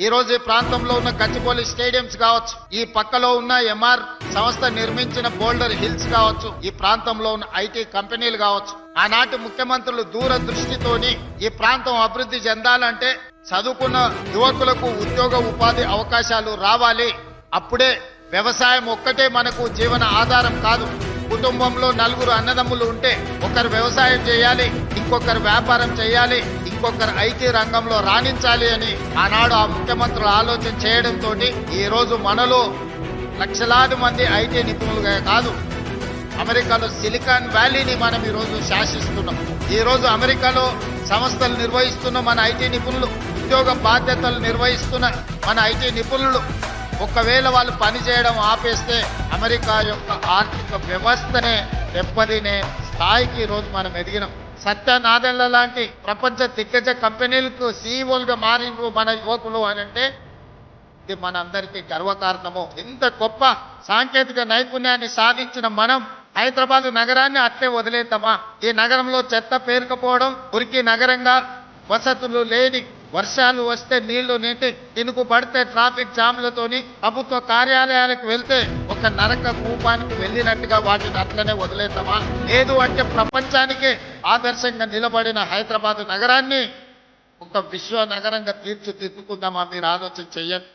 ఈ రోజు ఈ ప్రాంతంలో ఉన్న గచ్చిబౌలి స్టేడియంస్ కావచ్చు ఈ పక్కలో ఉన్న ఎంఆర్ సంస్థ నిర్మించిన బోల్డర్ హిల్స్ కావచ్చు ఈ ప్రాంతంలో ఉన్న ఐటీ కంపెనీలు కావచ్చు. ఆనాటి ముఖ్యమంత్రులు దూర దృష్టితోని ఈ ప్రాంతం అభివృద్ధి చెందాలంటే చదువుకున్న యువకులకు ఉద్యోగ ఉపాధి అవకాశాలు రావాలి. అప్పుడే వ్యవసాయం ఒక్కటే మనకు జీవన ఆధారం కాదు. కుటుంబంలో నలుగురు అన్నదమ్ములు ఉంటే ఒకరు వ్యవసాయం చేయాలి ఇంకొకరు వ్యాపారం చేయాలి ఇంకొకరు ఐటీ రంగంలో రాణించాలి అని ఆనాడు ఆ ముఖ్యమంత్రులు ఆలోచన చేయడంతో ఈ రోజు మనలో లక్షలాది మంది ఐటీ నిపుణులుగా కాదు అమెరికాలో సిలికాన్ వ్యాలీని మనం ఈరోజు శాసిస్తున్నాం. ఈరోజు అమెరికాలో సంస్థలు నిర్వహిస్తున్న మన ఐటీ నిపుణులు ఉద్యోగ బాధ్యతలు నిర్వహిస్తున్న మన ఐటీ నిపుణులు ఒకవేళ వాళ్ళు పని చేయడం ఆపేస్తే అమెరికా యొక్క ఆర్థిక వ్యవస్థనే దెబ్బతినే స్థాయికి ఈరోజు మనం ఎదిగినాం. సత్యనాదెళ్ళ లాంటి ప్రపంచ దిగ్గజ కంపెనీలకు సీఈఓలుగా మారి మన యువకులు అని అంటే ఇది మనందరికీ గర్వకారణము. ఇంత గొప్ప సాంకేతిక నైపుణ్యాన్ని సాధించిన మనం హైదరాబాద్ నగరాన్ని అట్లే వదిలేద్దామా? ఈ నగరంలో చెత్త పేరుకపోవడం ఉరికి నగరంగా వసతులు లేని వర్షాలు వస్తే నీళ్ళు నీటి ఇనుకు పడితే ట్రాఫిక్ జామ్లతోని ప్రభుత్వ కార్యాలయాలకు వెళ్తే ఒక నరక కూపానికి వెళ్ళినట్టుగా వాటిని అట్లనే వదిలేద్దామా? లేదు అంటే ప్రపంచానికి ఆదర్శంగా నిలబడిన హైదరాబాద్ నగరాన్ని ఒక విశ్వ నగరంగా తీర్చిదిద్దుకుందామా? మీరు ఆలోచన చెయ్యండి.